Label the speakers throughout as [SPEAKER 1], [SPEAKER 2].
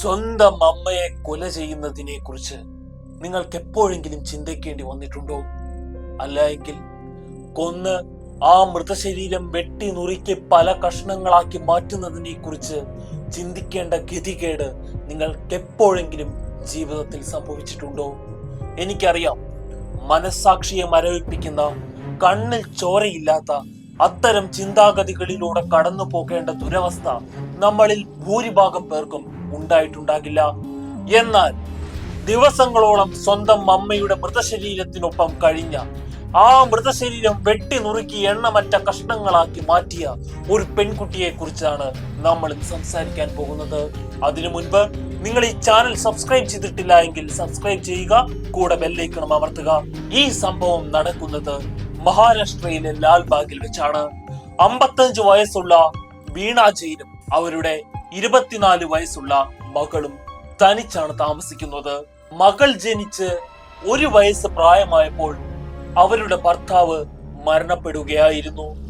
[SPEAKER 1] സ്വന്തം അമ്മയെ കൊല ചെയ്യുന്നതിനെ കുറിച്ച് നിങ്ങൾക്ക് എപ്പോഴെങ്കിലും ചിന്തിക്കേണ്ടി വന്നിട്ടുണ്ടോ? അല്ല എങ്കിൽ കൊന്ന് ആ മൃതശരീരം വെട്ടി നുറുക്കി പല കഷ്ണങ്ങളാക്കി മാറ്റുന്നതിനെ കുറിച്ച് ചിന്തിക്കേണ്ട ഗതികേട് നിങ്ങൾക്ക് എപ്പോഴെങ്കിലും ജീവിതത്തിൽ സംഭവിച്ചിട്ടുണ്ടോ? എനിക്കറിയാം. മനസ്സാക്ഷിയെ മരവിപ്പിക്കുന്ന കണ്ണിൽ ചോരയില്ലാത്ത അത്തരം ചിന്താഗതികളിലൂടെ കടന്നു പോകേണ്ട ദുരവസ്ഥ നമ്മളിൽ ഭൂരിഭാഗം പേർക്കും ഉണ്ടായിട്ടുണ്ടാകില്ല. എന്നാൽ ദിവസങ്ങളോളം സ്വന്തം അമ്മയുടെ മൃതശരീരത്തിനൊപ്പം കഴിഞ്ഞ ആ മൃതശരീരം വെട്ടി നുറുക്കി എണ്ണമറ്റ കഷ്ണങ്ങളാക്കി മാറ്റിയ ഒരു പെൺകുട്ടിയെ കുറിച്ചാണ് നമ്മൾ സംസാരിക്കാൻ പോകുന്നത്. അതിനു മുൻപ് നിങ്ങൾ ഈ ചാനൽ സബ്സ്ക്രൈബ് ചെയ്തിട്ടില്ല എങ്കിൽ സബ്സ്ക്രൈബ് ചെയ്യുക കൂടെ ബെല്ലൈക്കണം അമർത്തുക. ഈ സംഭവം നടക്കുന്നത് മഹാരാഷ്ട്രയിലെ ലാൽബാഗിൽ വെച്ചാണ്. അമ്പത്തഞ്ച് വയസ്സുള്ള വീണ ജെയിനും അവരുടെ ഇരുപത്തിനാല് വയസ്സുള്ള മകളും തനിച്ചാണ് താമസിക്കുന്നത്. മകൾ ജനിച്ച് ഒരു വയസ്സ് പ്രായമായപ്പോൾ അവരുടെ ഭർത്താവ് മരണപ്പെടുകയായിരുന്നു.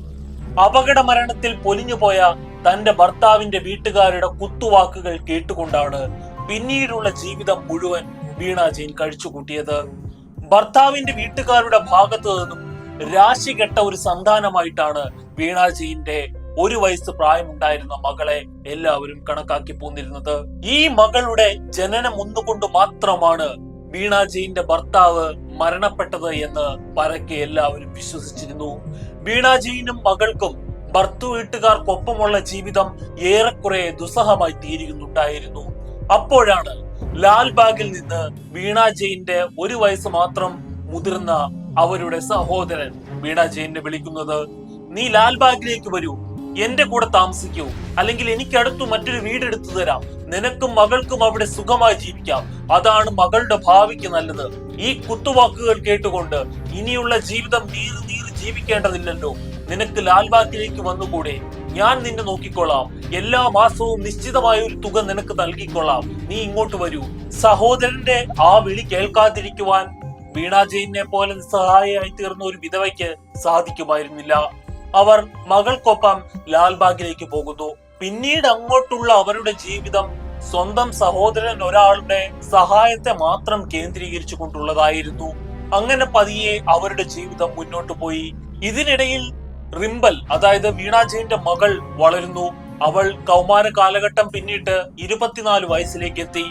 [SPEAKER 1] അപകട മരണത്തിൽ പൊലിഞ്ഞുപോയ തന്റെ ഭർത്താവിന്റെ വീട്ടുകാരുടെ കുത്തുവാക്കുകൾ കേട്ടുകൊണ്ടാണ് പിന്നീടുള്ള ജീവിതം മുഴുവൻ വീണ ജെയിൻ കഴിച്ചുകൂട്ടിയത്. ഭർത്താവിന്റെ വീട്ടുകാരുടെ ഭാഗത്തു നിന്നും രാശി കെട്ട ഒരു സന്താനമായിട്ടാണ് വീണ ജെയിന്റെ ഒരു വയസ്സ് പ്രായമുണ്ടായിരുന്ന മകളെ എല്ലാവരും കണക്കാക്കി പോന്നിരുന്നത്. ഈ മകളുടെ ജനനം ഒന്നുകൊണ്ട് മാത്രമാണ് വീണ ഭർത്താവ് മരണപ്പെട്ടത് എന്ന് പരക്കെ എല്ലാവരും വിശ്വസിച്ചിരുന്നു. വീണ മകൾക്കും ഭർത്തു വീട്ടുകാർക്കൊപ്പമുള്ള ജീവിതം ഏറെക്കുറെ ദുസ്സഹമായി തീരുന്നുണ്ടായിരുന്നു. അപ്പോഴാണ് ലാൽബാഗിൽ നിന്ന് വീണ ഒരു വയസ്സ് മാത്രം മുതിർന്ന അവരുടെ സഹോദരൻ വീണ വിളിക്കുന്നത്. നീ ലാൽബാഗിലേക്ക് വരൂ. എന്റെ കൂടെ താമസിക്കൂ. അല്ലെങ്കിൽ എനിക്ക് അടുത്ത് മറ്റൊരു വീട് എടുത്തു തരാം. നിനക്കും മകൾക്കും അവിടെ സുഖമായി ജീവിക്കാം. അതാണ് മകളുടെ ഭാവിക്ക് നല്ലത്. ഈ കുത്തുവാക്കുകൾ കേട്ടുകൊണ്ട് ഇനിയുള്ള ജീവിതം നീറി നീറി ജീവിക്കേണ്ടതില്ലല്ലോ. നിനക്ക് ലാൽബാഗിലേക്ക് വന്നുകൂടെ? ഞാൻ നിന്നെ നോക്കിക്കൊള്ളാം. എല്ലാ മാസവും നിശ്ചിതമായ ഒരു തുക നിനക്ക് നൽകിക്കൊള്ളാം. നീ ഇങ്ങോട്ട് വരൂ. സഹോദരന്റെ ആ വിളി കേൾക്കാതിരിക്കുവാൻ വീണ ജെയിനെ പോലെ നിസ്സഹായയായി തീർന്ന ഒരു വിധവയ്ക്ക് സാധിക്കുമായിരുന്നില്ല. അവർ മകൾക്കൊപ്പം ലാൽബാഗിലേക്ക് പോകുന്നു. പിന്നീട് അങ്ങോട്ടുള്ള അവരുടെ ജീവിതം സ്വന്തം സഹോദരൻ ഒരാളുടെ സഹായത്തെ മാത്രം കേന്ദ്രീകരിച്ചു കൊണ്ടുള്ളതായിരുന്നു. അങ്ങനെ പതിയെ അവരുടെ ജീവിതം മുന്നോട്ട് പോയി. ഇതിനിടയിൽ റിംബൽ അതായത് വീണാജയന്റെ ജെയിന്റെ മകൾ വളരുന്നു. അവൾ കൗമാര കാലഘട്ടം പിന്നിട്ട് ഇരുപത്തിനാല് വയസ്സിലേക്ക് എത്തി.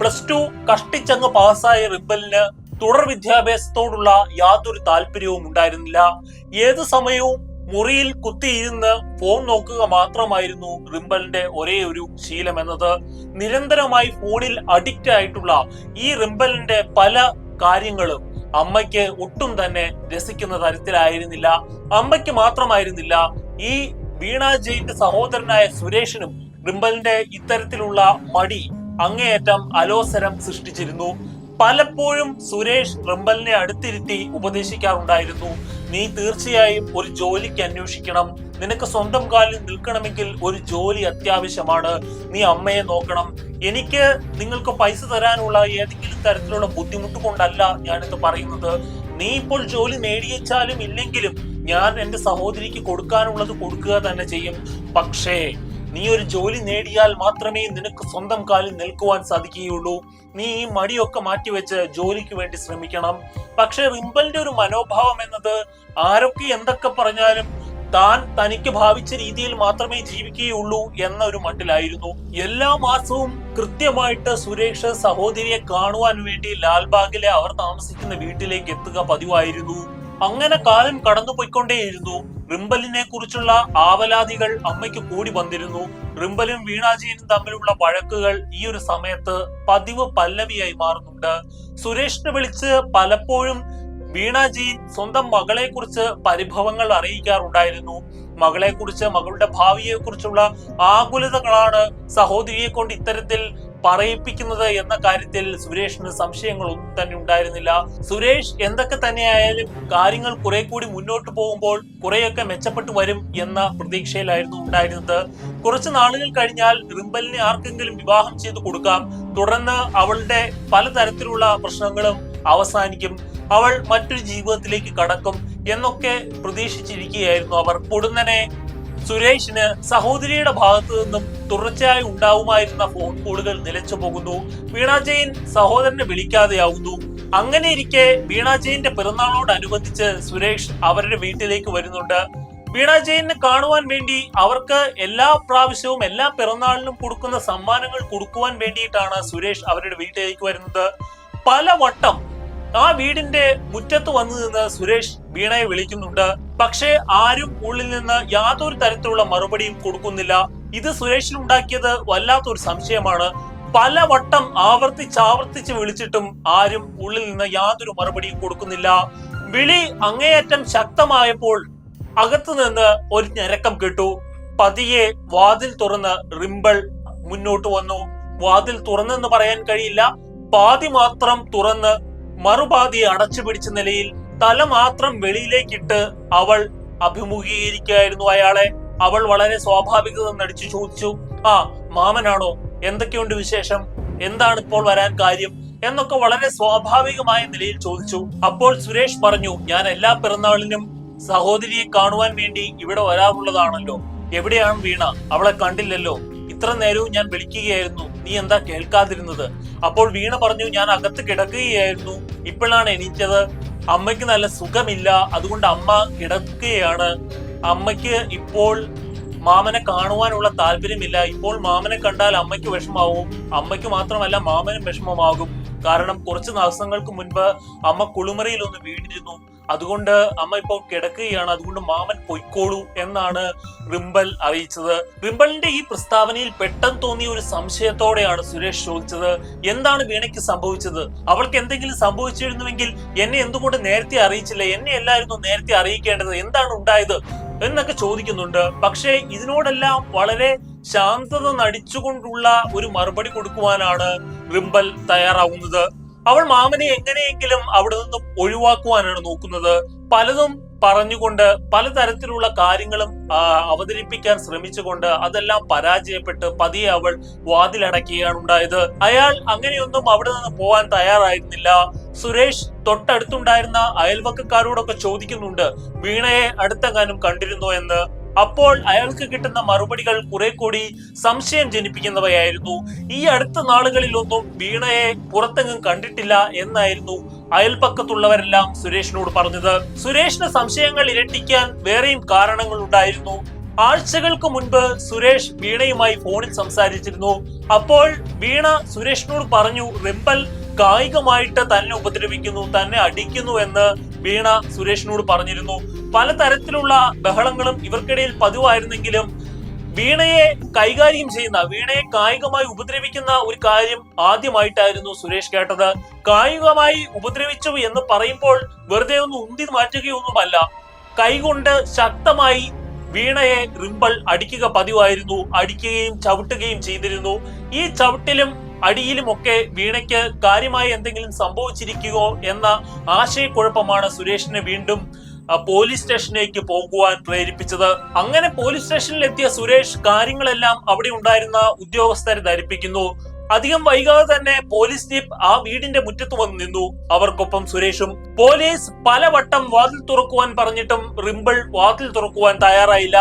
[SPEAKER 1] പ്ലസ് ടു കഷ്ടിച്ചങ്ങ് പാസ്സായ റിംബലിന് തുടർ വിദ്യാഭ്യാസത്തോടുള്ള യാതൊരു താല്പര്യവും ഉണ്ടായിരുന്നില്ല. ഏത് സമയവും മുറിയിൽ കുത്തിയിരുന്ന് ഫോൺ നോക്കുക മാത്രമായിരുന്നു റിംബലിന്റെ ഒരേ ഒരു ശീലം എന്നത്. നിരന്തരമായി ഫോണിൽ അഡിക്റ്റ് ആയിട്ടുള്ള ഈ റിംബലിന്റെ പല കാര്യങ്ങളും അമ്മയ്ക്ക് ഒട്ടും തന്നെ രസിക്കുന്ന തരത്തിലായിരുന്നില്ല. അമ്മയ്ക്ക് മാത്രമായിരുന്നില്ല ഈ വീണ ജയിന്റെ സഹോദരനായ സുരേഷിനും റിംബലിന്റെ ഇത്തരത്തിലുള്ള മടി അങ്ങേയറ്റം അലോസരം സൃഷ്ടിച്ചിരുന്നു. പലപ്പോഴും സുരേഷ് റിംബലിനെ അടുത്തിരുത്തി ഉപദേശിക്കാറുണ്ടായിരുന്നു. നീ തീർച്ചയായും ഒരു ജോലിക്ക് അന്വേഷിക്കണം. നിനക്ക് സ്വന്തം കാലിൽ നിൽക്കണമെങ്കിൽ ഒരു ജോലി അത്യാവശ്യമാണ്. നീ അമ്മയെ നോക്കണം. എനിക്ക് നിങ്ങൾക്ക് പൈസ തരാനുള്ള ഏതെങ്കിലും തരത്തിലുള്ള ബുദ്ധിമുട്ട് കൊണ്ടല്ല ഞാനിത് പറയുന്നത്. നീ ഇപ്പോൾ ജോലി നേടിയച്ചാലും ഇല്ലെങ്കിലും ഞാൻ എന്റെ സഹോദരിക്ക് കൊടുക്കാനുള്ളത് കൊടുക്കുക തന്നെ ചെയ്യും. പക്ഷേ നീ ഒരു ജോലി നേടിയാൽ മാത്രമേ നിനക്ക് സ്വന്തം കാലിൽ നിൽക്കുവാൻ സാധിക്കുകയുള്ളൂ. നീ ഈ മടിയൊക്കെ മാറ്റിവെച്ച് ജോലിക്ക് വേണ്ടി ശ്രമിക്കണം. പക്ഷെ റിംബലിന്റെ ഒരു മനോഭാവം എന്നത് ആരൊക്കെ എന്തൊക്കെ പറഞ്ഞാലും താൻ തനിക്ക് ഭാവിച്ച രീതിയിൽ മാത്രമേ ജീവിക്കുകയുള്ളൂ എന്ന ഒരു മട്ടിലായിരുന്നു. എല്ലാ മാസവും കൃത്യമായിട്ട് സുരേഷ് സഹോദരിയെ കാണുവാൻ വേണ്ടി ലാൽബാഗിലെ അവർ താമസിക്കുന്ന വീട്ടിലേക്ക് എത്തുക പതിവായിരുന്നു. അങ്ങനെ കാലം കടന്നുപോയിക്കൊണ്ടേയിരുന്നു. റിംബലിനെ കുറിച്ചുള്ള ആവലാതികൾ അമ്മയ്ക്ക് കൂടി വന്നിരുന്നു. റിംബലും വീണാജിയും തമ്മിലുള്ള വഴക്കുകൾ ഈ ഒരു സമയത്ത് പതിവ് പല്ലവിയായി മാറുന്നുണ്ട്. സുരേഷിനെ വിളിച്ച് പലപ്പോഴും വീണാജീൻ സ്വന്തം മകളെ കുറിച്ച് പരിഭവങ്ങൾ അറിയിക്കാറുണ്ടായിരുന്നു. മകളെ കുറിച്ച് മകളുടെ ഭാവിയെ കുറിച്ചുള്ള ആകുലതകളാണ് സഹോദരിയെ കൊണ്ട് ഇത്തരത്തിൽ പറയിപ്പിക്കുന്നത് എന്ന കാര്യത്തിൽ സുരേഷിന് സംശയങ്ങളൊന്നും തന്നെ ഉണ്ടായിരുന്നില്ല. സുരേഷ് എന്തൊക്കെ തന്നെയായാലും കാര്യങ്ങൾ കുറെ കൂടി മുന്നോട്ട് പോകുമ്പോൾ കുറെയൊക്കെ മെച്ചപ്പെട്ടു വരും എന്ന പ്രതീക്ഷയിലായിരുന്നു ഉണ്ടായിരുന്നത്. കുറച്ച് നാളുകൾ കഴിഞ്ഞാൽ റിംബലിനെ ആർക്കെങ്കിലും വിവാഹം ചെയ്തു കൊടുക്കാം. തുടർന്ന് അവളുടെ പലതരത്തിലുള്ള പ്രശ്നങ്ങളും അവസാനിക്കും. അവൾ മറ്റൊരു ജീവിതത്തിലേക്ക് കടക്കും എന്നൊക്കെ പ്രതീക്ഷിച്ചിരിക്കുകയായിരുന്നു അവർ. പൊടുന്നനെ സുരേഷിന് സഹോദരിയുടെ ഭാഗത്തു നിന്നും തുടർച്ചയായി ഉണ്ടാവുമായിരുന്ന ഫോൺ കോളുകൾ നിലച്ചു പോകുന്നു. വീണ സഹോദരനെ വിളിക്കാതെയാവുന്നു. അങ്ങനെ ഇരിക്കെ വീണ ജെയിന്റെ പിറന്നാളോടനുബന്ധിച്ച് സുരേഷ് അവരുടെ വീട്ടിലേക്ക് വരുന്നുണ്ട്. വീണ കാണുവാൻ വേണ്ടി അവർക്ക് എല്ലാ പ്രാവശ്യവും എല്ലാ പിറന്നാളിനും കൊടുക്കുന്ന സമ്മാനങ്ങൾ കൊടുക്കുവാൻ വേണ്ടിയിട്ടാണ് സുരേഷ് അവരുടെ വീട്ടിലേക്ക് വരുന്നത്. പല വട്ടം ആ വീടിന്റെ മുറ്റത്ത് വന്നു നിന്ന് സുരേഷ് വീണയെ വിളിക്കുന്നുണ്ട്. പക്ഷേ ആരും ഉള്ളിൽ നിന്ന് യാതൊരു തരത്തിലുള്ള മറുപടിയും കൊടുക്കുന്നില്ല. ഇത് സുരേഷിന് ഉണ്ടാക്കിയത് വല്ലാത്തൊരു സംശയമാണ്. പല വട്ടം ആവർത്തിച്ചാവർത്തിച്ച് വിളിച്ചിട്ടും ആരും ഉള്ളിൽ നിന്ന് യാതൊരു മറുപടിയും കൊടുക്കുന്നില്ല. വിളി അങ്ങേയറ്റം ശക്തമായപ്പോൾ അകത്തു നിന്ന് ഒരു ഞരക്കം കേട്ടു. പതിയെ വാതിൽ തുറന്ന് റിമ്പിൾ മുന്നോട്ട് വന്നു. വാതിൽ തുറന്നെന്ന് പറയാൻ കഴിയില്ല. പാതി മാത്രം തുറന്ന് മറുപാതി അടച്ചുപിടിച്ച നിലയിൽ തല മാത്രം വെളിയിലേക്കിട്ട് അവൾ അഭിമുഖീകരിക്കുകയായിരുന്നു അയാളെ. അവൾ വളരെ സ്വാഭാവികത നടിച്ചു ചോദിച്ചു ആ മാമനാണോ? എന്തൊക്കെയുണ്ട് വിശേഷം? എന്താണ് ഇപ്പോൾ വരാൻ കാര്യം? എന്നൊക്കെ വളരെ സ്വാഭാവികമായ നിലയിൽ ചോദിച്ചു. അപ്പോൾ സുരേഷ് പറഞ്ഞു ഞാൻ എല്ലാ പിറന്നാളിനും സഹോദരിയെ കാണുവാൻ വേണ്ടി ഇവിടെ വരാറുള്ളതാണല്ലോ. എവിടെയാണ് വീണ? അവളെ കണ്ടില്ലല്ലോ. ഇത്ര നേരവും ഞാൻ വിളിക്കുകയായിരുന്നു. നീ എന്താ കേൾക്കാതിരുന്നത്? അപ്പോൾ വീണ പറഞ്ഞു ഞാൻ അകത്ത് കിടക്കുകയായിരുന്നു. ഇപ്പോഴാണ് എണീറ്റത്. അമ്മയ്ക്ക് നല്ല സുഖമില്ല. അതുകൊണ്ട് അമ്മ കിടക്കുകയാണ്. അമ്മയ്ക്ക് ഇപ്പോൾ മാമനെ കാണുവാനുള്ള താല്പര്യമില്ല. ഇപ്പോൾ മാമനെ കണ്ടാൽ അമ്മയ്ക്ക് വിഷമാവും അമ്മയ്ക്ക് മാത്രമല്ല മാമനും വിഷമമാകും. കാരണം കുറച്ച് ദിവസങ്ങൾക്ക് മുൻപ് അമ്മ കുളിമുറിയിൽ ഒന്ന് വീണിരുന്നു. അതുകൊണ്ട് അമ്മ ഇപ്പോൾ കിടക്കുകയാണ്. അതുകൊണ്ട് മാമൻ പൊയ്ക്കോളൂ എന്നാണ് റിംബൽ അറിയിച്ചത്. റിംബലിന്റെ ഈ പ്രസ്താവനയിൽ പെട്ടെന്ന് തോന്നിയ ഒരു സംശയത്തോടെയാണ് സുരേഷ് ചോദിച്ചത് എന്താണ് വീണയ്ക്ക് സംഭവിച്ചത്? അവൾക്ക് എന്തെങ്കിലും സംഭവിച്ചിരുന്നുവെങ്കിൽ എന്നെ എന്തുകൊണ്ട് നേരത്തെ അറിയിച്ചില്ല? എന്നെ എല്ലായിരുന്നു നേരത്തെ അറിയിക്കേണ്ടത്? എന്താണ് ഉണ്ടായത്? എന്നൊക്കെ ചോദിക്കുന്നുണ്ട്. പക്ഷേ ഇതിനോടെല്ലാം വളരെ ശാന്തത നടിച്ചുകൊണ്ടുള്ള ഒരു മറുപടി കൊടുക്കുവാനാണ് റിംബൽ തയ്യാറാവുന്നത്. അവൾ മാമനെ എങ്ങനെയെങ്കിലും അവിടെ നിന്നും ഒഴിവാക്കുവാനാണ് നോക്കുന്നത്. പലതും പറഞ്ഞുകൊണ്ട് പലതരത്തിലുള്ള കാര്യങ്ങളും അവതരിപ്പിക്കാൻ ശ്രമിച്ചുകൊണ്ട് അതെല്ലാം പരാജയപ്പെട്ട് പതിയെ അവൾ വാതിലടക്കുകയാണ് ഉണ്ടായത്. അയാൾ അങ്ങനെയൊന്നും അവിടെ നിന്ന് പോവാൻ തയ്യാറായിരുന്നില്ല. സുരേഷ് തൊട്ടടുത്തുണ്ടായിരുന്ന അയൽവക്കക്കാരോടൊക്കെ ചോദിക്കുന്നുണ്ട് വീണയെ അടുത്തെങ്ങാനും കണ്ടിരുന്നോ? എന്ന്. അപ്പോൾ അയാൾക്ക് കിട്ടുന്ന മറുപടികൾ കുറെ കൂടി സംശയം ജനിപ്പിക്കുന്നവയായിരുന്നു. ഈ അടുത്ത നാളുകളിലൊന്നും വീണയെ പുറത്തെങ്ങും കണ്ടിട്ടില്ല എന്നായിരുന്നു അയൽപക്കത്തുള്ളവരെല്ലാം സുരേഷിനോട് പറഞ്ഞത്. സുരേഷിന് സംശയങ്ങൾ ഇരട്ടിക്കാൻ വേറെയും കാരണങ്ങൾ ഉണ്ടായിരുന്നു. ആഴ്ചകൾക്ക് മുൻപ് സുരേഷ് വീണയുമായി ഫോണിൽ സംസാരിച്ചിരുന്നു. അപ്പോൾ വീണ സുരേഷിനോട് പറഞ്ഞു റിംബൽ കായികമായിട്ട് തന്നെ ഉപദ്രവിക്കുന്നു തന്നെ അടിക്കുന്നു എന്ന് വീണ സുരേഷിനോട് പറഞ്ഞിരുന്നു. പലതരത്തിലുള്ള ബഹളങ്ങളും ഇവർക്കിടയിൽ പതിവായിരുന്നെങ്കിലും വീണയെ കൈകാര്യം ചെയ്യുന്ന വീണയെ കായികമായി ഉപദ്രവിക്കുന്ന ഒരു കാര്യം ആദ്യമായിട്ടായിരുന്നു സുരേഷ് കേട്ടത്. കായികമായി ഉപദ്രവിച്ചു എന്ന് പറയുമ്പോൾ വെറുതെ ഒന്ന് ഉന്തി മാറ്റുകയൊന്നുമല്ല. കൈകൊണ്ട് ശക്തമായി വീണയെ റിമ്പൾ അടിക്കുക പതിവായിരുന്നു. അടിക്കുകയും ചവിട്ടുകയും ചെയ്തിരുന്നു. ഈ ചവിട്ടിലും അടിയിലുമൊക്കെ വീണയ്ക്ക് കാര്യമായി എന്തെങ്കിലും സംഭവിച്ചിരിക്കുകയോ എന്ന ആശയക്കുഴപ്പമാണ് സുരേഷിനെ വീണ്ടും പോലീസ് സ്റ്റേഷനിലേക്ക് പോകുവാൻ പ്രേരിപ്പിച്ചത്. അങ്ങനെ പോലീസ് സ്റ്റേഷനിൽ എത്തിയ സുരേഷ് കാര്യങ്ങളെല്ലാം അവിടെ ഉണ്ടായിരുന്ന ഉദ്യോഗസ്ഥരെ ധരിപ്പിക്കുന്നു. അധികം വൈകാതെ തന്നെ പോലീസ് ജീപ്പ് ആ വീടിന്റെ മുറ്റത്ത് വന്ന് നിന്നു. അവർക്കൊപ്പം സുരേഷും പോലീസ് പലവട്ടം വാതിൽ തുറക്കുവാൻ പറഞ്ഞിട്ടും റിമ്പിൾ വാതിൽ തുറക്കുവാൻ തയ്യാറായില്ല.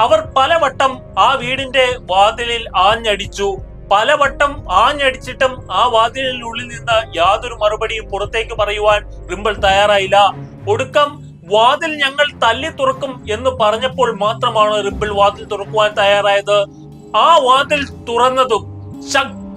[SPEAKER 1] അവർ പലവട്ടം ആ വീടിന്റെ വാതിലിൽ ആഞ്ഞടിച്ചു. പലവട്ടം ആഞ്ഞടിച്ചിട്ടും ആ വാതിലിനുള്ളിൽ നിന്ന് യാതൊരു മറുപടിയും പുറത്തേക്ക് പറയുവാൻ റിമ്പിൾ തയ്യാറായില്ല. ഒടുക്കം വാതിൽ ഞങ്ങൾ തല്ലി തുറക്കും എന്ന് പറഞ്ഞപ്പോൾ മാത്രമാണ് റിബിൾ വാതിൽ തുറക്കുവാൻ തയ്യാറായത്. ആ വാതിൽ തുറന്നതും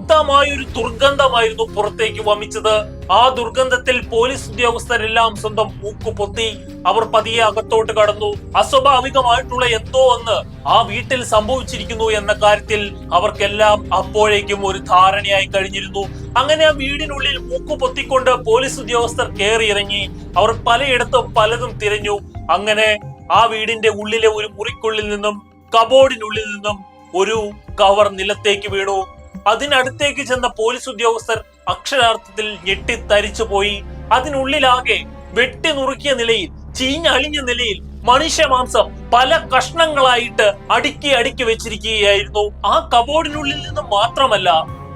[SPEAKER 1] ശക്തമായൊരു ദുർഗന്ധമായിരുന്നു പുറത്തേക്ക് വമിച്ചത്. ആ ദുർഗന്ധത്തിൽ പോലീസ് ഉദ്യോഗസ്ഥരെല്ലാം സ്വന്തം മൂക്കു പൊത്തി അവർ പതിയെ അകത്തോട്ട് കടന്നു. അസ്വാഭാവികമായിട്ടുള്ള എന്തോ ഒന്ന് ആ വീട്ടിൽ സംഭവിച്ചിരിക്കുന്നു എന്ന കാര്യത്തിൽ അവർക്കെല്ലാം അപ്പോഴേക്കും ഒരു ധാരണയായി കഴിഞ്ഞിരുന്നു. അങ്ങനെ ആ വീടിനുള്ളിൽ മൂക്കു പൊത്തിക്കൊണ്ട് പോലീസ് ഉദ്യോഗസ്ഥർ കയറിയിറങ്ങി അവർ പലയിടത്തും പലതും തിരഞ്ഞു. അങ്ങനെ ആ വീടിന്റെ ഉള്ളിലെ ഒരു മുറിക്കുള്ളിൽ നിന്നും കബോർഡിനുള്ളിൽ നിന്നും ഒരു കവർ നിലത്തേക്ക് വീണു. അതിനടുത്തേക്ക് ചെന്ന പോലീസ് ഉദ്യോഗസ്ഥർ അക്ഷരാർത്ഥത്തിൽ ഞെട്ടിത്തരിച്ചു പോയി അതിനുള്ളിലാകെ വെട്ടി നുറുക്കിയ നിലയിൽ ചീഞ്ഞളിഞ്ഞ നിലയിൽ മനുഷ്യ മാംസം പല കഷ്ണങ്ങളായിട്ട് അടുക്കി അടുക്കി വെച്ചിരിക്കുകയായിരുന്നു. ആ കബോർഡിനുള്ളിൽ നിന്നും മാത്രമല്ല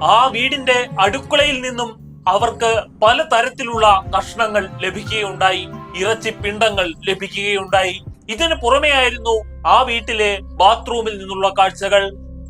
[SPEAKER 1] ആ വീടിന്റെ അടുക്കളയിൽ നിന്നും അവർക്ക് പല തരത്തിലുള്ള കഷ്ണങ്ങൾ ലഭിക്കുകയുണ്ടായി. ഇറച്ചി പിണ്ടങ്ങൾ ലഭിക്കുകയുണ്ടായി. ഇതിന് പുറമെയായിരുന്നു ആ വീട്ടിലെ ബാത്റൂമിൽ നിന്നുള്ള കാഴ്ചകൾ.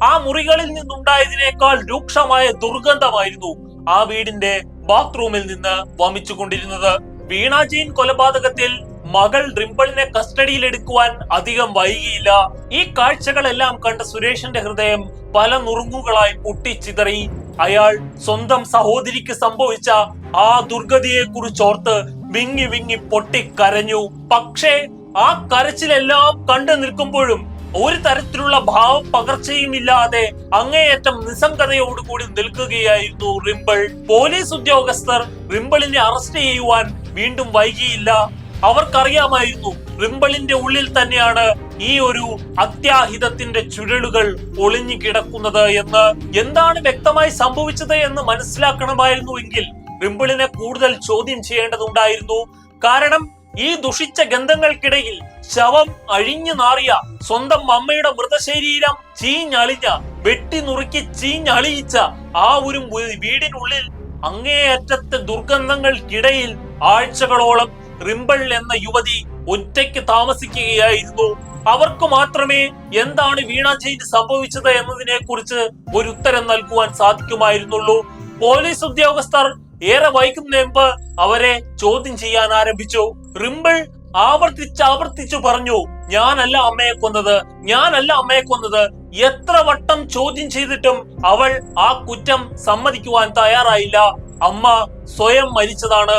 [SPEAKER 1] ആ മുറികളിൽ നിന്നുണ്ടായതിനേക്കാൾ രൂക്ഷമായ ദുർഗന്ധമായിരുന്നു ആ വീടിന്റെ ബാത്റൂമിൽ നിന്ന് വമിച്ചുകൊണ്ടിരുന്നത്. വീണ ജെയിൻ കൊലപാതകത്തിൽ മകൾ റിംപിളിനെ കസ്റ്റഡിയിൽ എടുക്കുവാൻ അധികം വൈകിയില്ല. ഈ കാഴ്ചകളെല്ലാം കണ്ട സുരേഷിന്റെ ഹൃദയം പല നുറുങ്ങുകളായി പൊട്ടിച്ചിതറി. അയാൾ സ്വന്തം സഹോദരിക്ക് സംഭവിച്ച ആ ദുർഗതിയെ കുറിച്ചോർത്ത് വിങ്ങി വിങ്ങി പൊട്ടിക്കരഞ്ഞു. പക്ഷേ ആ കരച്ചിലെല്ലാം കണ്ടു നിൽക്കുമ്പോഴും ഒരു തരത്തിലുള്ള ഭാവ പകർച്ചയും ഇല്ലാതെ അങ്ങേയറ്റം നിസ്സംഗതയോടുകൂടി നിൽക്കുകയായിരുന്നു റിംപിൾ. പോലീസ് ഉദ്യോഗസ്ഥർ റിംപിളിനെ അറസ്റ്റ് ചെയ്യുവാൻ വീണ്ടും വൈകിയില്ല. അവർക്കറിയാമായിരുന്നു റിംപിളിന്റെ ഉള്ളിൽ തന്നെയാണ് ഈ ഒരു അത്യാഹിതത്തിന്റെ ചുരുളുകൾ ഒളിഞ്ഞു കിടക്കുന്നത് എന്ന്. എന്താണ് വ്യക്തമായി സംഭവിച്ചത് എന്ന് മനസ്സിലാക്കണമായിരുന്നു എങ്കിൽ റിംപിളിനെ കൂടുതൽ ചോദ്യം ചെയ്യേണ്ടതുണ്ടായിരുന്നു. കാരണം ഈ ദുഷിച്ച ഗന്ധങ്ങൾക്കിടയിൽ ശവം അഴിഞ്ഞു നാറിയ സ്വന്തം അമ്മയുടെ മൃതശരീരം ചീഞ്ഞളിഞ്ഞ വെട്ടി നുറുക്കി ചീഞ്ഞളിയിച്ച ആ ഒരു വീടിനുള്ളിൽ അങ്ങേയറ്റത്തെ ദുർഗന്ധങ്ങൾക്കിടയിൽ ആഴ്ചകളോളം റിംബിൾ എന്ന യുവതി ഒറ്റയ്ക്ക് താമസിക്കുകയായിരുന്നു. അവർക്ക് മാത്രമേ എന്താണ് വീണ ചെയ്ത് സംഭവിച്ചത് എന്നതിനെ കുറിച്ച് ഒരു ഉത്തരം നൽകുവാൻ സാധിക്കുമായിരുന്നുള്ളൂ. പോലീസ് ഉദ്യോഗസ്ഥർ ഏറെ വൈകുന്ന മുമ്പ് അവരെ ചോദ്യം ചെയ്യാൻ ആരംഭിച്ചു. റിംബിൾ ആവർത്തിച്ച് ആവർത്തിച്ചു പറഞ്ഞു ഞാനല്ല അമ്മയെ കൊന്നത് ഞാനല്ല അമ്മയെ കൊന്നത്. എത്ര വട്ടം ചോദ്യം ചെയ്തിട്ടും അവൾ ആ കുറ്റം സമ്മതിക്കുവാൻ തയ്യാറായില്ല. അമ്മ സ്വയം മരിച്ചതാണ്.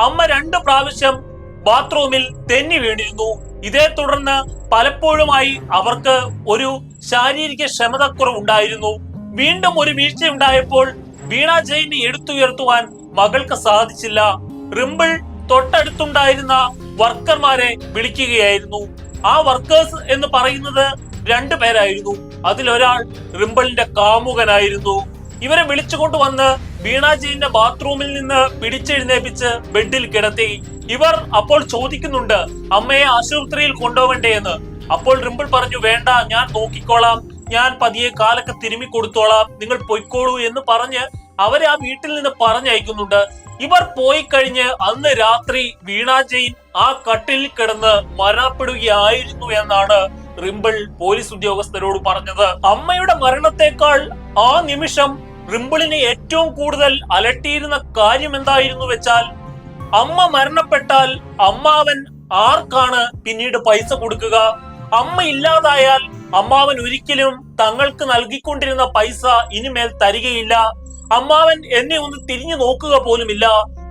[SPEAKER 1] അമ്മ രണ്ട് പ്രാവശ്യം ബാത്റൂമിൽ തെന്നി വീണിരുന്നു. ഇതേ തുടർന്ന് പലപ്പോഴുമായി അവർക്ക് ഒരു ശാരീരിക ക്ഷമതക്കുറവുണ്ടായിരുന്നു. വീണ്ടും ഒരു വീഴ്ച ഉണ്ടായപ്പോൾ വീണ ജയിനെ എടുത്തുയർത്തുവാൻ മകൾക്ക് സാധിച്ചില്ല. റിംബിൾ തൊട്ടടുത്തുണ്ടായിരുന്ന വർക്കർമാരെ വിളിക്കുകയായിരുന്നു. ആ വർക്കേഴ്സ് എന്ന് പറയുന്നത് രണ്ടു പേരായിരുന്നു. അതിലൊരാൾ റിംബിളിന്റെ കാമുകനായിരുന്നു. ഇവരെ വിളിച്ചുകൊണ്ട് വന്ന് വീണ ജയിന്റെ ബാത്റൂമിൽ നിന്ന് പിടിച്ചെഴുന്നേപ്പിച്ച് ബെഡിൽ കിടത്തി. ഇവർ അപ്പോൾ ചോദിക്കുന്നുണ്ട് അമ്മയെ ആശുപത്രിയിൽ കൊണ്ടുപോകണ്ടേ എന്ന്? അപ്പോൾ റിമ്പിൾ പറഞ്ഞു വേണ്ട ഞാൻ നോക്കിക്കോളാം. ഞാൻ പതിയെ കാലൊക്കെ തിരുമ്മി കൊടുത്തോളാം. നിങ്ങൾ പൊയ്ക്കോളൂ എന്ന് പറഞ്ഞ് അവരെ ആ വീട്ടിൽ നിന്ന് പറഞ്ഞയക്കുന്നുണ്ട്. ഇവർ പോയി കഴിഞ്ഞ് അന്ന് രാത്രി വീണ ആ കട്ടിൽ കിടന്ന് മരണപ്പെടുകയായിരുന്നു എന്നാണ് റിമ്പിൾ പോലീസ് ഉദ്യോഗസ്ഥരോട് പറഞ്ഞത്. അമ്മയുടെ മരണത്തെക്കാൾ ആ നിമിഷം റിമ്പിളിനെ ഏറ്റവും കൂടുതൽ അലട്ടിയിരുന്ന കാര്യം എന്തായിരുന്നു വെച്ചാൽ അമ്മ മരണപ്പെട്ടാൽ അമ്മാവൻ ആർക്കാണ് പിന്നീട് പൈസ കൊടുക്കുക? അമ്മ ഇല്ലാതായാൽ അമ്മാവൻ ഒരിക്കലും തങ്ങൾക്ക് നൽകിക്കൊണ്ടിരുന്ന പൈസ ഇനിമേൽ തരികയില്ല. അമ്മാവൻ എന്നെ ഒന്ന് തിരിഞ്ഞു നോക്കുക പോലുമില്ല.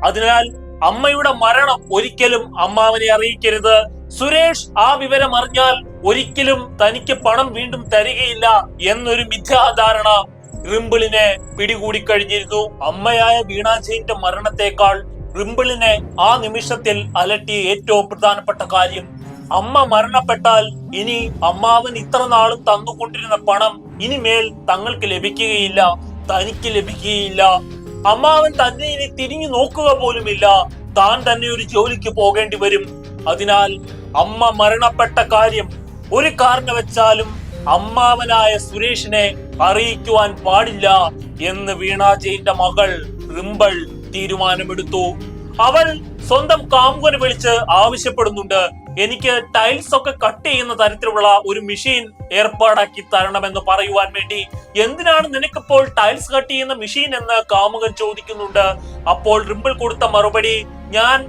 [SPEAKER 1] അതിനാൽ അമ്മയുടെ മരണം ഒരിക്കലും അമ്മാവനെ അറിയിക്കരുത്. സുരേഷ് ആ വിവരം അറിഞ്ഞാൽ ഒരിക്കലും തനിക്ക് പണം വീണ്ടും തരികയില്ല എന്നൊരു മിഥ്യാധാരണ റിമ്പിളിനെ പിടികൂടി കഴിഞ്ഞിരുന്നു. അമ്മയായ വീണാജയിന്റെ മരണത്തെക്കാൾ റിമ്പിളിനെ ആ നിമിഷത്തിൽ അലട്ടിയ ഏറ്റവും പ്രധാനപ്പെട്ട കാര്യം അമ്മ മരണപ്പെട്ടാൽ ഇനി അമ്മാവൻ ഇത്ര നാളും തന്നുകൊണ്ടിരുന്ന പണം ഇനിമേൽ തങ്ങൾക്ക് ലഭിക്കുകയില്ല. തനിക്ക് ലഭിക്കുകയില്ല. അമ്മാവൻ തന്നെ ഇനി തിരിഞ്ഞു നോക്കുക പോലുമില്ല. താൻ തന്നെ ഒരു ജോലിക്ക് പോകേണ്ടി വരും. അതിനാൽ അമ്മ മരണപ്പെട്ട കാര്യം ഒരു കാരണവച്ചാലും അമ്മാവനായ സുരേഷിനെ അറിയിക്കുവാൻ പാടില്ല എന്ന് വീണാജയിന്റെ മകൾ റിമ്പൾ തീരുമാനമെടുത്തു. അവൾ സ്വന്തം കാമുകന് വിളിച്ച് ആവശ്യപ്പെടുന്നുണ്ട്. എനിക്ക് ടൈൽസ് ഒക്കെ കട്ട് ചെയ്യുന്ന തരത്തിലുള്ള ഒരു മെഷീൻ ഏർപ്പാടാക്കി തരണമെന്ന് പറയുവാൻ വേണ്ടി എന്തിനാണ് നിനക്കിപ്പോൾ ടൈൽസ് കട്ട് ചെയ്യുന്ന മെഷീൻ എന്ന് കാമുകൻ ചോദിക്കുന്നുണ്ട്. അപ്പോൾ റിമ്പിൾ കൊടുത്ത മറുപടി ഞാൻ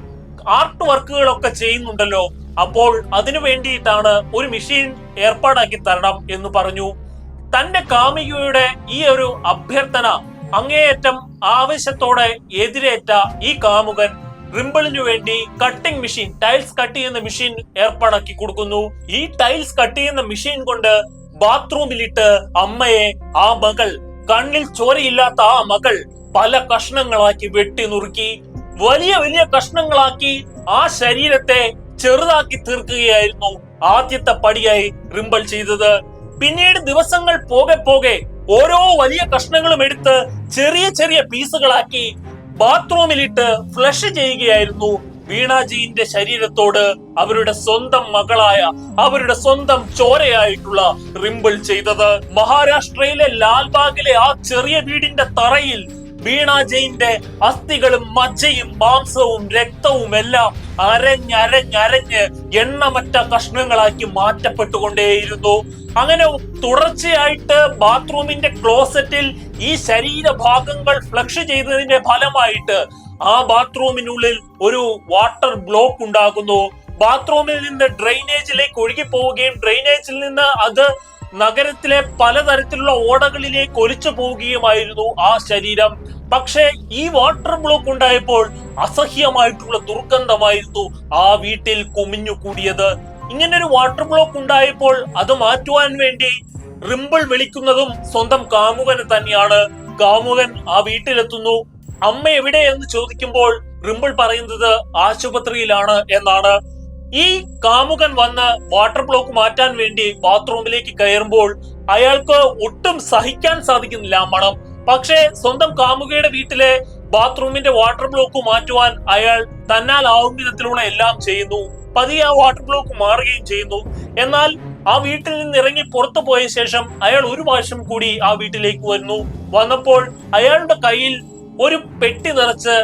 [SPEAKER 1] ആർട്ട് വർക്കുകളൊക്കെ ചെയ്യുന്നുണ്ടല്ലോ. അപ്പോൾ അതിനു വേണ്ടിയിട്ടാണ് ഒരു മെഷീൻ ഏർപ്പാടാക്കി തരണം എന്ന് പറഞ്ഞു. തന്റെ കാമികയുടെ ഈ ഒരു അഭ്യർത്ഥന അങ്ങേയറ്റം ആവേശത്തോടെ എതിരേറ്റ ഈ കാമുകൻ റിംബിളിനു വേണ്ടി കട്ടിംഗ് മെഷീൻ ടൈൽസ് കട്ട് ചെയ്യുന്ന മെഷീൻ ഏർപ്പാടാക്കി കൊടുക്കുന്നു. ഈ ടൈൽസ് കട്ട് ചെയ്യുന്ന മെഷീൻ കൊണ്ട് ബാത്റൂമിലിട്ട് അമ്മയെ ആ മകൾ കണ്ണിൽ ചോരയില്ലാത്ത ആ മകൾ പല കഷ്ണങ്ങളാക്കി വെട്ടി നുറുക്കി വലിയ വലിയ കഷ്ണങ്ങളാക്കി ആ ശരീരത്തെ ചെറുതാക്കി തീർക്കുകയായിരുന്നു ആദ്യത്തെ പടിയായി റിംബൽ ചെയ്തത്. പിന്നീട് ദിവസങ്ങൾ പോകെ പോകെ ഓരോ വലിയ കഷ്ണങ്ങളും എടുത്ത് ചെറിയ ചെറിയ പീസുകളാക്കി ബാത്റൂമിലിട്ട് ഫ്ലഷ് ചെയ്യുകയായിരുന്നു വീണാജിന്റെ ശരീരത്തോട് അവരുടെ സ്വന്തം മകളായ അവരുടെ സ്വന്തം ചോരയായിട്ടുള്ള റിമ്പിൾ ചെയ്തത്. മഹാരാഷ്ട്രയിലെ ലാൽബാഗിലെ ആ ചെറിയ വീടിന്റെ തറയിൽ വീണ അസ്ഥികളും മജ്ജയും മാംസവും രക്തവും എല്ലാം അരഞ്ഞരഞ്ഞരഞ്ഞ് എണ്ണമറ്റ കഷ്ണങ്ങളാക്കി മാറ്റപ്പെട്ടുകൊണ്ടേയിരുന്നു. അങ്ങനെ തുടർച്ചയായിട്ട് ബാത്റൂമിന്റെ ക്ലോസറ്റിൽ ഈ ശരീരഭാഗങ്ങൾ ഫ്ലക്സ് ചെയ്തതിന്റെ ഫലമായിട്ട് ആ ബാത്റൂമിനുള്ളിൽ ഒരു വാട്ടർ ബ്ലോക്ക് ഉണ്ടാകുന്നു. ബാത്റൂമിൽ നിന്ന് ഡ്രെയിനേജിലേക്ക് ഒഴുകി പോവുകയും ഡ്രെയിനേജിൽ നിന്ന് അത് നഗരത്തിലെ പലതരത്തിലുള്ള ഓടകളിലേക്ക് ഒലിച്ചു പോവുകയുമായിരുന്നു ആ ശരീരം. പക്ഷേ ഈ വാട്ടർ ബ്ലോക്ക് ഉണ്ടായപ്പോൾ അസഹ്യമായിട്ടുള്ള ദുർഗന്ധമായിരുന്നു ആ വീട്ടിൽ കുമിഞ്ഞു കൂടിയത്. ഇങ്ങനെ ഒരു വാട്ടർ ബ്ലോക്ക് ഉണ്ടായപ്പോൾ അത് മാറ്റുവാൻ വേണ്ടി റിമ്പിൾ വിളിക്കുന്നതും സ്വന്തം കാമുകന് തന്നെയാണ്. കാമുകൻ ആ വീട്ടിലെത്തുന്നു. അമ്മ എവിടെ എന്ന് ചോദിക്കുമ്പോൾ റിമ്പിൾ പറയുന്നത് ആശുപത്രിയിലാണ് എന്നാണ്. ഈ കാമുകൻ വന്ന് വാട്ടർ ബ്ലോക്ക് മാറ്റാൻ വേണ്ടി ബാത്റൂമിലേക്ക് കയറുമ്പോൾ അയാൾക്ക് ഒട്ടും സഹിക്കാൻ സാധിക്കുന്നില്ല മണം. പക്ഷേ സ്വന്തം കാമുകയുടെ വീട്ടിലെ ബാത്റൂമിന്റെ വാട്ടർ ബ്ലോക്ക് മാറ്റുവാൻ അയാൾ തന്നാൽ ആവും വിധത്തിലുള്ള എല്ലാം ചെയ്യുന്നു. പതിയെ ആ വാട്ടർ ബ്ലോക്ക് മാറുകയും ചെയ്യുന്നു. എന്നാൽ ആ വീട്ടിൽ നിന്ന് ഇറങ്ങി പുറത്തു പോയ ശേഷം അയാൾ ഒരു പ്രാവശ്യം കൂടി ആ വീട്ടിലേക്ക് വരുന്നു. വന്നപ്പോൾ അയാളുടെ കയ്യിൽ ഒരു പെട്ടി നിറച്ച്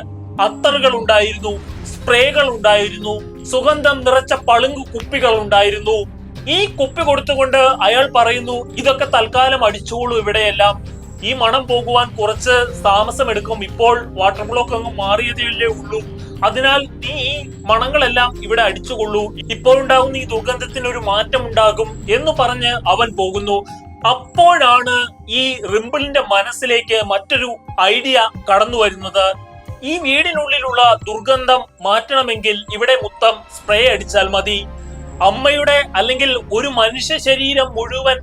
[SPEAKER 1] അത്തറുകൾ ഉണ്ടായിരുന്നു. സ്പ്രേകൾ ഉണ്ടായിരുന്നു. സുഗന്ധം നിറച്ച പളുങ്കു കുപ്പികൾ ഉണ്ടായിരുന്നു. ഈ കുപ്പി കൊടുത്തുകൊണ്ട് അയാൾ പറയുന്നു ഇതൊക്കെ തൽക്കാലം അടിച്ചോളൂ ഇവിടെയെല്ലാം. ഈ മണം പോകുവാൻ കുറച്ച് താമസമെടുക്കും. ഇപ്പോൾ വാട്ടർ ബ്ലോക്ക് അങ്ങ് മാറിയതേ ഉള്ളൂ. അതിനാൽ നീ ഈ മണങ്ങളെല്ലാം ഇവിടെ അടിച്ചുകൊള്ളൂ. ഇപ്പോൾ ഉണ്ടാകുന്ന ഈ ദുർഗന്ധത്തിന് ഒരു മാറ്റം ഉണ്ടാകും എന്ന് പറഞ്ഞ് അവൻ പോകുന്നു. അപ്പോഴാണ് ഈ റിമ്പിളിന്റെ മനസ്സിലേക്ക് മറ്റൊരു ഐഡിയ കടന്നു വരുന്നത് ഈ വീടിനുള്ളിലുള്ള ദുർഗന്ധം മാറ്റണമെങ്കിൽ ഇവിടെ മൊത്തം സ്പ്രേ അടിച്ചാൽ മതി. അമ്മയുടെ അല്ലെങ്കിൽ ഒരു മനുഷ്യ ശരീരം മുഴുവൻ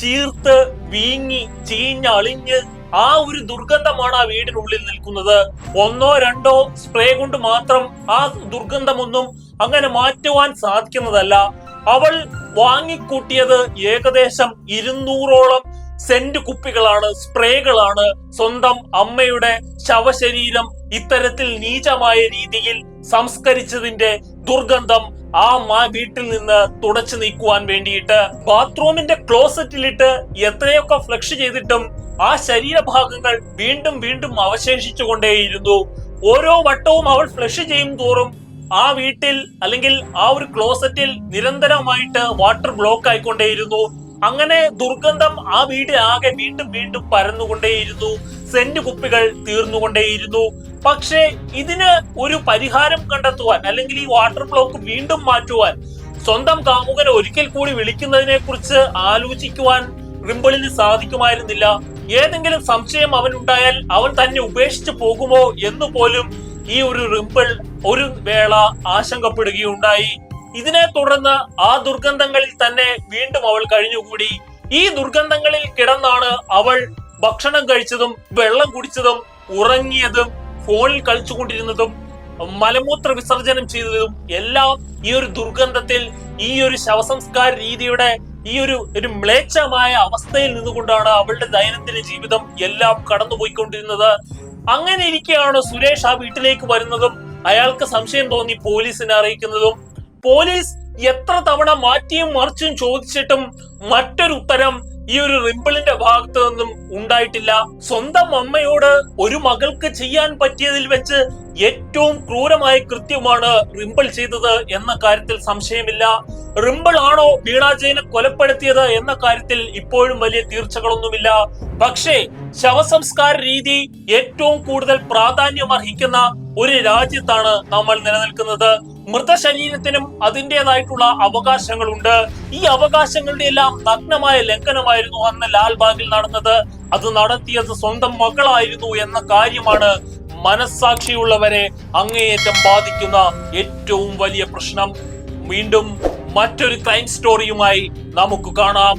[SPEAKER 1] ചീർത്ത് വീങ്ങി ചീഞ്ഞ് അളിഞ്ഞ് ആ ഒരു ദുർഗന്ധമാണ് ആ വീടിനുള്ളിൽ നിൽക്കുന്നത്. ഒന്നോ രണ്ടോ സ്പ്രേ കൊണ്ട് മാത്രം ആ ദുർഗന്ധമൊന്നും അങ്ങനെ മാറ്റുവാൻ സാധിക്കുന്നതല്ല. അവൾ വാങ്ങിക്കൂട്ടിയത് ഏകദേശം ഇരുന്നൂറോളം സെന്റ് കുപ്പികളാണ് സ്പ്രേകളാണ് സ്വന്തം അമ്മയുടെ ശവശരീരം ഇത്തരത്തിൽ നീചമായ രീതിയിൽ സംസ്കരിച്ചതിന്റെ ദുർഗന്ധം ആ മാ വീട്ടിൽ നിന്ന് തുടച്ചു നീക്കുവാൻ വേണ്ടിയിട്ട് ബാത്റൂമിന്റെ ക്ലോസറ്റിലിട്ട് എത്രയൊക്കെ ഫ്ലഷ് ചെയ്തിട്ടും ആ ശരീരഭാഗങ്ങൾ വീണ്ടും വീണ്ടും അവശേഷിച്ചു കൊണ്ടേയിരുന്നു ഓരോ വട്ടവും അവൾ ഫ്ലഷ് ചെയ്യും തോറും ആ വീട്ടിൽ അല്ലെങ്കിൽ ആ ഒരു ക്ലോസറ്റിൽ നിരന്തരമായിട്ട് വാട്ടർ ബ്ലോക്ക് ആയിക്കൊണ്ടേയിരുന്നു. അങ്ങനെ ദുർഗന്ധം ആ വീട് ആകെ വീണ്ടും വീണ്ടും പരന്നുകൊണ്ടേയിരുന്നു. സെന്റ് കുപ്പികൾ തീർന്നുകൊണ്ടേയിരുന്നു. പക്ഷേ ഇതിന് ഒരു പരിഹാരം കണ്ടെത്തുവാൻ അല്ലെങ്കിൽ ഈ വാട്ടർ ബ്ലോക്ക് വീണ്ടും മാറ്റുവാൻ സ്വന്തം കാമുകനെ ഒരിക്കൽ കൂടി വിളിക്കുന്നതിനെ കുറിച്ച് ആലോചിക്കുവാൻ റിമ്പിളിന് സാധിക്കുമായിരുന്നില്ല. ഏതെങ്കിലും സംശയം അവനുണ്ടായാൽ അവൻ തന്നെ ഉപേക്ഷിച്ചു പോകുമോ എന്ന് പോലും ഈ ഒരു റിമ്പിൾ ഒരു വേള ആശങ്കപ്പെടുകയുണ്ടായി. ഇതിനെ തുടർന്ന് ആ ദുർഗന്ധങ്ങളിൽ തന്നെ വീണ്ടും അവൾ കഴിഞ്ഞുകൂടി. ഈ ദുർഗന്ധങ്ങളിൽ കിടന്നാണ് അവൾ ഭക്ഷണം കഴിച്ചതും വെള്ളം കുടിച്ചതും ഉറങ്ങിയതും ഫോണിൽ കളിച്ചുകൊണ്ടിരുന്നതും മലമൂത്ര വിസർജനം ചെയ്തതും എല്ലാം ഈ ഒരു ദുർഗന്ധത്തിൽ ഈ ഒരു ശവസംസ്കാര രീതിയുടെ ഈ ഒരു ഒരു മ്ലേച്ഛമായ അവസ്ഥയിൽ നിന്നുകൊണ്ടാണ് അവളുടെ ദൈനംദിന ജീവിതം എല്ലാം കടന്നുപോയിക്കൊണ്ടിരുന്നത്. അങ്ങനെ ഇരിക്കെയാണ് സുരേഷ് ആ വീട്ടിലേക്ക് വരുന്നതും അയാൾക്ക് സംശയം തോന്നി പോലീസിനെ അറിയിക്കുന്നതും. പോലീസ് എത്ര തവണ മാറ്റിയും മറിച്ചും ചോദിച്ചിട്ടും മറ്റൊരു ഉത്തരം ഈ ഒരു റിമ്പിളിന്റെ ഭാഗത്തു നിന്നും ഉണ്ടായിട്ടില്ല. സ്വന്തം അമ്മയോട് ഒരു മകൾക്ക് ചെയ്യാൻ പറ്റിയതിൽ വെച്ച് ഏറ്റവും ക്രൂരമായ കൃത്യമാണ് റിമ്പിൾ ചെയ്തത് എന്ന കാര്യത്തിൽ സംശയമില്ല. റിമ്പിൾ ആണോ ബീണാജയനെ കൊലപ്പെടുത്തിയത് എന്ന കാര്യത്തിൽ ഇപ്പോഴും വലിയ തീർച്ചകളൊന്നുമില്ല. പക്ഷേ ശവസംസ്കാര രീതി ഏറ്റവും കൂടുതൽ പ്രാധാന്യം അർഹിക്കുന്ന ഒരു രാജ്യത്താണ് നമ്മൾ നിലനിൽക്കുന്നത്. മൃതശരീരത്തിനും അതിന്റെതായിട്ടുള്ള അവകാശങ്ങളുണ്ട്. ഈ അവകാശങ്ങളുടെ എല്ലാം നഗ്നമായ ലംഘനമായിരുന്നു അന്ന് ലാൽബാഗിൽ നടന്നത്. അത് നടത്തിയത് സ്വന്തം മകളായിരുന്നു എന്ന കാര്യമാണ് മനസ്സാക്ഷിയുള്ളവരെ അങ്ങേയറ്റം ബാധിക്കുന്ന ഏറ്റവും വലിയ പ്രശ്നം. വീണ്ടും മറ്റൊരു ക്രൈം സ്റ്റോറിയുമായി നമുക്ക് കാണാം.